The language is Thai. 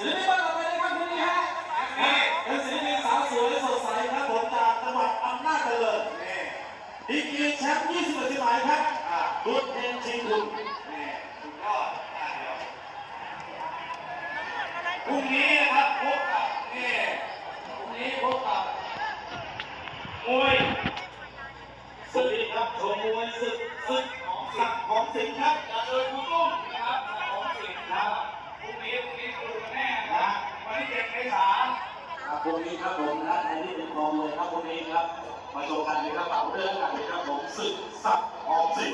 ศิลปินบ้านต่อไปนะครับคนนี้ฮะนี่เป็นศิลปินสาวสวยสดใสครับผมจากจังหวัดอำนาจเจริญนี่ดีกรีแชมป์20สมัยครับอ่ารุ่นเพลงชิงคุณนี่สุดยอดอะเดี๋ยวพรุ่งนี้นะครับพบกับนี่พรุ่งนี้พบกับมวยสวัสดีครับชมมวยศึกศึกของศักดิ์ของสิงห์ครับ พรุ่งนี้ครับผมนะแทนที่เป็นทองเลยครับพรุ่งนี้ครับ มาโชว์กันเลยคระเป่าเรื่องกันเลยครับผมศึกซักออกสิ